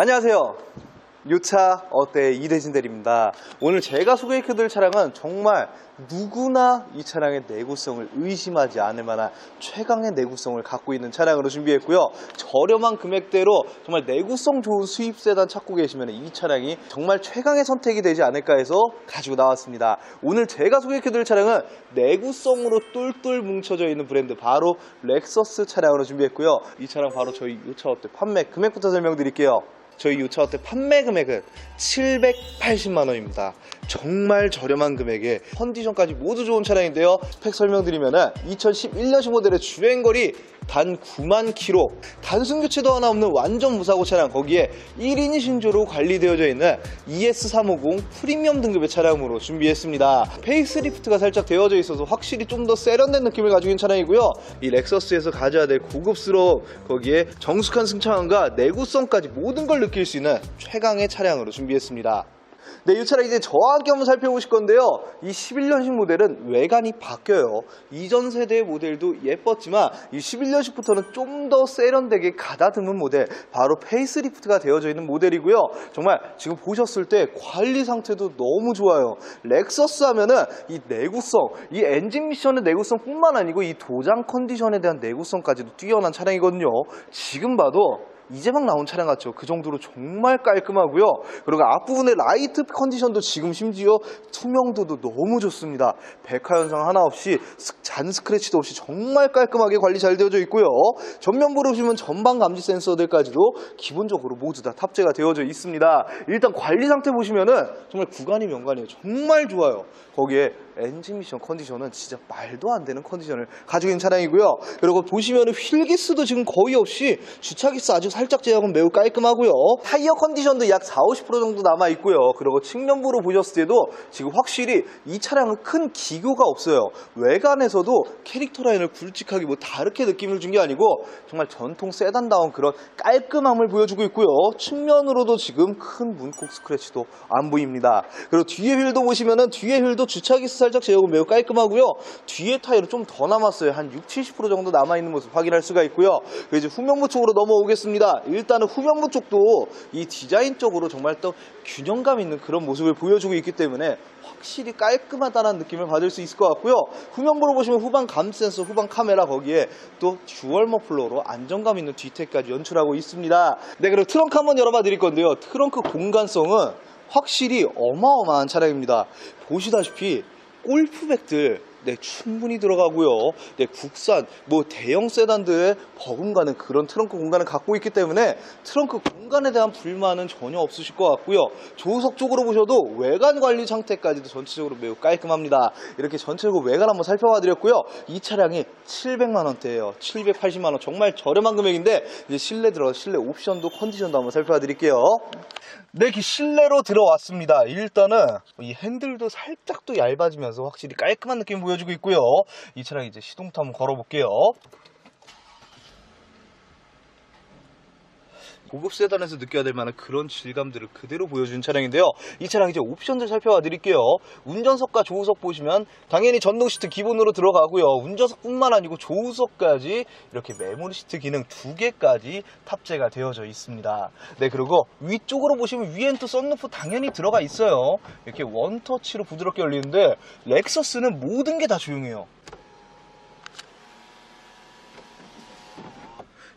안녕하세요. 요차 어때 이대진 대리입니다. 오늘 제가 소개해드릴 차량은 정말 누구나 이 차량의 내구성을 의심하지 않을 만한 최강의 내구성을 갖고 있는 차량으로 준비했고요. 저렴한 금액대로 정말 내구성 좋은 수입 세단 찾고 계시면 이 차량이 정말 최강의 선택이 되지 않을까 해서 가지고 나왔습니다. 오늘 제가 소개해드릴 차량은 내구성으로 똘똘 뭉쳐져 있는 브랜드 바로 렉서스 차량으로 준비했고요. 이 차량 바로 저희 요차 어때 판매 금액부터 설명드릴게요. 저희 요차어때 판매 금액은 780만 원입니다. 정말 저렴한 금액에 컨디션까지 모두 좋은 차량인데요. 스펙 설명드리면 은 2011년식 모델의 주행거리 단 9만 킬로, 단순 교체도 하나 없는 완전 무사고 차량 거기에 1인 신조로 관리되어져 있는 ES350 프리미엄 등급의 차량으로 준비했습니다. 페이스리프트가 살짝 되어져 있어서 확실히 좀 더 세련된 느낌을 가지고 있는 차량이고요. 이 렉서스에서 가져야 될 고급스러움 거기에 정숙한 승차감과 내구성까지 모든 걸 느낄 수 있는 최강의 차량으로 준비했습니다. 네, 이 차량 이제 함께 한번 살펴보실 건데요. 이 11년식 모델은 외관이 바뀌어요. 이전 세대의 모델도 예뻤지만 이 11년식부터는 좀 더 세련되게 가다듬은 모델, 바로 페이스리프트가 되어져 있는 모델이고요. 정말 지금 보셨을 때 관리 상태도 너무 좋아요. 렉서스 하면은 이 내구성, 이 엔진 미션의 내구성뿐만 아니고 이 도장 컨디션에 대한 내구성까지도 뛰어난 차량이거든요. 지금 봐도 이제 막 나온 차량 같죠. 그 정도로 정말 깔끔하고요. 그리고 앞부분의 라이트 컨디션도 지금 심지어 투명도도 너무 좋습니다. 백화 현상 하나 없이 스- 잔 스크래치도 없이 정말 깔끔하게 관리 잘 되어져 있고요. 전면부로 보시면 전방 감지 센서들까지도 기본적으로 모두 다 탑재가 되어져 있습니다. 일단 관리 상태 보시면은 정말 구간이 명간이에요. 정말 좋아요. 거기에 엔진 미션 컨디션은 진짜 말도 안 되는 컨디션을 가지고 있는 차량이고요. 그리고 보시면은 휠기스도 지금 거의 없이 주차기스 아주 살짝 제약은 매우 깔끔하고요. 타이어 컨디션도 약 4, 50% 정도 남아 있고요. 그리고 측면부로 보셨을 때도 지금 확실히 이 차량은 큰 기교가 없어요. 외관에서도 캐릭터 라인을 굵직하게 뭐 다르게 느낌을 준 게 아니고 정말 전통 세단다운 그런 깔끔함을 보여주고 있고요. 측면으로도 지금 큰 문콕 스크래치도 안 보입니다. 그리고 뒤에 휠도 보시면은 뒤에 휠도 주차기스 살짝 제어가 매우 깔끔하고요. 뒤에 타이어 좀더 남았어요. 한 60, 70% 정도 남아있는 모습 확인할 수가 있고요. 그리고 이제 후면부 쪽으로 넘어오겠습니다. 일단은 후면부 쪽도 이 디자인적으로 정말 또 균형감 있는 그런 모습을 보여주고 있기 때문에 확실히 깔끔하다는 느낌을 받을 수 있을 것 같고요. 후면부로 보시면 후방 감 센서, 후방 카메라 거기에 또 듀얼 머플러로 안정감 있는 뒤태까지 연출하고 있습니다. 네, 그리고 트렁크 한번 열어봐 드릴 건데요. 트렁크 공간성은 확실히 어마어마한 차량입니다. 보시다시피 골프백들 네, 충분히 들어가고요. 네, 국산, 뭐 대형 세단들의 버금가는 그런 트렁크 공간을 갖고 있기 때문에 트렁크 공간에 대한 불만은 전혀 없으실 것 같고요. 조수석 쪽으로 보셔도 외관 관리 상태까지도 전체적으로 매우 깔끔합니다. 이렇게 전체적으로 외관 한번 살펴봐 드렸고요. 이 차량이 700만 원대예요. 780만 원 정말 저렴한 금액인데 이제 실내 들어 실내 옵션도 컨디션도 한번 살펴봐 드릴게요. 네, 이렇게 실내로 들어왔습니다. 일단은 이 핸들도 살짝 또 얇아지면서 확실히 깔끔한 느낌 보 여주고 있고요. 이 차량 이제 시동부터 한번 걸어볼게요. 고급 세단에서 느껴야 될 만한 그런 질감들을 그대로 보여주는 차량인데요. 이 차량 이제 옵션들 살펴봐 드릴게요. 운전석과 조우석 보시면 당연히 전동 시트 기본으로 들어가고요. 운전석뿐만 아니고 조우석까지 이렇게 메모리 시트 기능 두 개까지 탑재가 되어져 있습니다. 네, 그리고 위쪽으로 보시면 위엔 또 썬루프 당연히 들어가 있어요. 이렇게 원터치로 부드럽게 열리는데 렉서스는 모든 게 다 조용해요.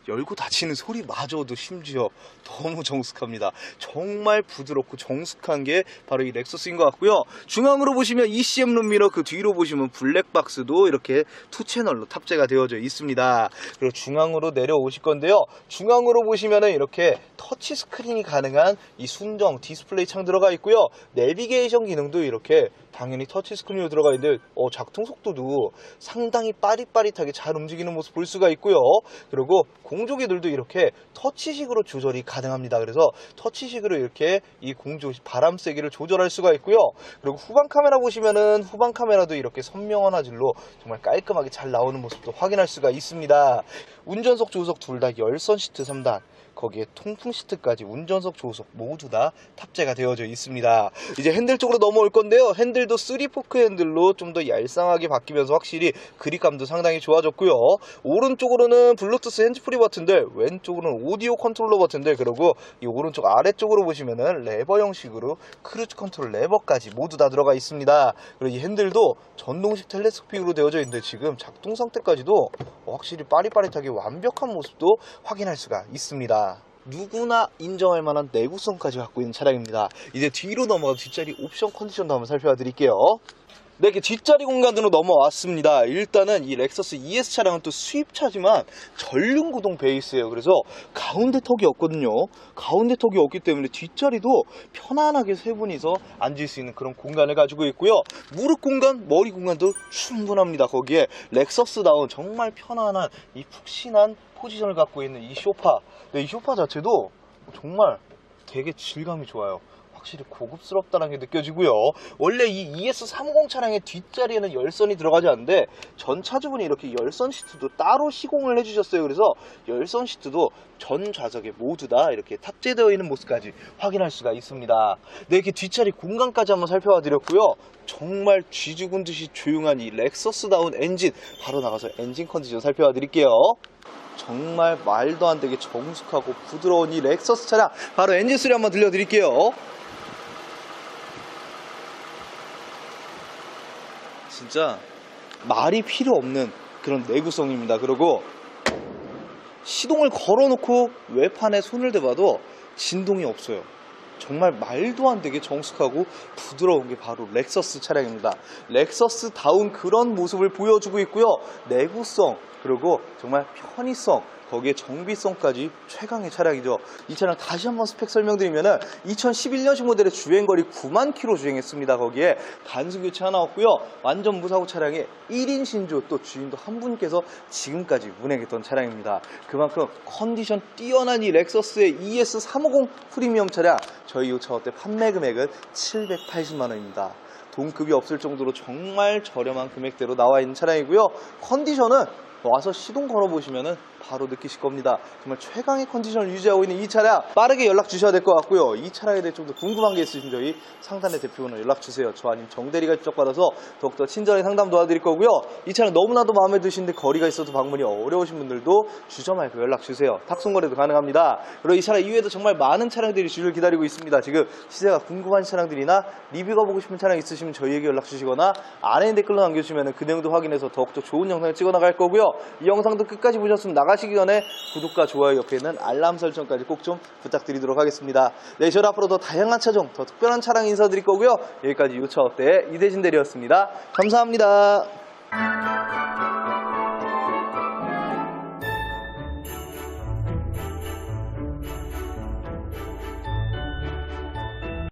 열고 닫히는 소리마저도 심지어 너무 정숙합니다. 정말 부드럽고 정숙한 게 바로 이 렉서스인 것 같고요. 중앙으로 보시면 ECM 룸미러 그 뒤로 보시면 블랙박스도 이렇게 투 채널로 탑재가 되어져 있습니다. 그리고 중앙으로 내려오실 건데요. 중앙으로 보시면은 이렇게 터치 스크린이 가능한 이 순정 디스플레이 창 들어가 있고요. 내비게이션 기능도 이렇게 당연히 터치 스크린으로 들어가 있는데 어, 작동 속도도 상당히 빠릿빠릿하게 잘 움직이는 모습 볼 수가 있고요. 그리고 공조기들도 이렇게 터치식으로 조절이 가능합니다. 그래서 터치식으로 이렇게 이 공조 바람 세기를 조절할 수가 있고요. 그리고 후방 카메라 보시면은 후방 카메라도 이렇게 선명한 화질로 정말 깔끔하게 잘 나오는 모습도 확인할 수가 있습니다. 운전석 조수석 둘 다 열선 시트 3단 거기에 통풍 시트까지 운전석, 조수석 모두 다 탑재가 되어져 있습니다. 이제 핸들 쪽으로 넘어올 건데요. 핸들도 3포크 핸들로 좀 더 얄쌍하게 바뀌면서 확실히 그립감도 상당히 좋아졌고요. 오른쪽으로는 블루투스 핸즈프리 버튼들, 왼쪽으로는 오디오 컨트롤러 버튼들, 그리고 이 오른쪽 아래쪽으로 보시면은 레버 형식으로 크루즈 컨트롤 레버까지 모두 다 들어가 있습니다. 그리고 이 핸들도 전동식 텔레스코픽으로 되어져 있는데 지금 작동 상태까지도 확실히 빠릿빠릿하게 완벽한 모습도 확인할 수가 있습니다. 누구나 인정할 만한 내구성까지 갖고 있는 차량입니다. 이제 뒤로 넘어가 뒷자리 옵션 컨디션도 한번 살펴봐 드릴게요. 네, 이렇게 뒷자리 공간으로 넘어왔습니다. 일단은 이 렉서스 ES 차량은 또 수입차지만 전륜 구동 베이스예요. 그래서 가운데 턱이 없거든요. 가운데 턱이 없기 때문에 뒷자리도 편안하게 세 분이서 앉을 수 있는 그런 공간을 가지고 있고요. 무릎 공간, 머리 공간도 충분합니다. 거기에 렉서스다운 정말 편안한 이 푹신한 포지션을 갖고 있는 이 쇼파. 네, 이 쇼파 자체도 정말 되게 질감이 좋아요. 확실히 고급스럽다는 게 느껴지고요. 원래 이 ES350 차량의 뒷자리에는 열선이 들어가지 않는데 전 차주분이 이렇게 열선 시트도 따로 시공을 해주셨어요. 그래서 열선 시트도 전 좌석에 모두 다 이렇게 탑재되어 있는 모습까지 확인할 수가 있습니다. 네, 이렇게 뒷자리 공간까지 한번 살펴봐 드렸고요. 정말 쥐죽은 듯이 조용한 이 렉서스다운 엔진 바로 나가서 엔진 컨디션 살펴봐 드릴게요. 정말 말도 안 되게 정숙하고 부드러운 이 렉서스 차량 바로 엔진 소리 한번 들려드릴게요. 진짜 말이 필요 없는 그런 내구성입니다. 그리고 시동을 걸어놓고 외판에 손을 대봐도 진동이 없어요. 정말 말도 안 되게 정숙하고 부드러운 게 바로 렉서스 차량입니다. 렉서스다운 그런 모습을 보여주고 있고요. 내구성 그리고 정말 편의성 거기에 정비성까지 최강의 차량이죠. 이 차량 다시 한번 스펙 설명드리면은 2011년식 모델의 주행거리 9만 킬로 주행했습니다. 거기에 단순 교체 하나 없고요. 완전 무사고 차량에 1인 신조 또 주인도 한 분께서 지금까지 운행했던 차량입니다. 그만큼 컨디션 뛰어난 이 렉서스의 ES350 프리미엄 차량 저희 요차 어때 판매 금액은 780만 원입니다. 동급이 없을 정도로 정말 저렴한 금액대로 나와 있는 차량이고요. 컨디션은 와서 시동 걸어보시면은 바로 느끼실 겁니다. 정말 최강의 컨디션을 유지하고 있는 이 차량 빠르게 연락 주셔야 될 것 같고요. 이 차량에 대해 좀 더 궁금한 게 있으신 저희 상단의 대표번호 연락 주세요. 저 아님 정대리가 직접 받아서 더욱더 친절히 상담 도와드릴 거고요. 이 차량 너무나도 마음에 드시는데 거리가 있어도 방문이 어려우신 분들도 주저 말고 연락 주세요. 탁송 거래도 가능합니다. 그리고 이 차량 이외에도 정말 많은 차량들이 주를 기다리고 있습니다. 지금 시세가 궁금한 차량들이나 리뷰가 보고 싶은 차량 있으시면 저희에게 연락 주시거나 아래 댓글로 남겨주시면 그 내용도 확인해서 더욱더 좋은 영상을 찍어 나갈 거고요. 이 영상도 끝까지 보셨으면 나가시기 전에 구독과 좋아요 옆에 있는 알람 설정까지 꼭 좀 부탁드리도록 하겠습니다. 네, 저는 앞으로 더 다양한 차종, 더 특별한 차량 인사드릴 거고요. 여기까지 어때 이대진 대리였습니다. 감사합니다.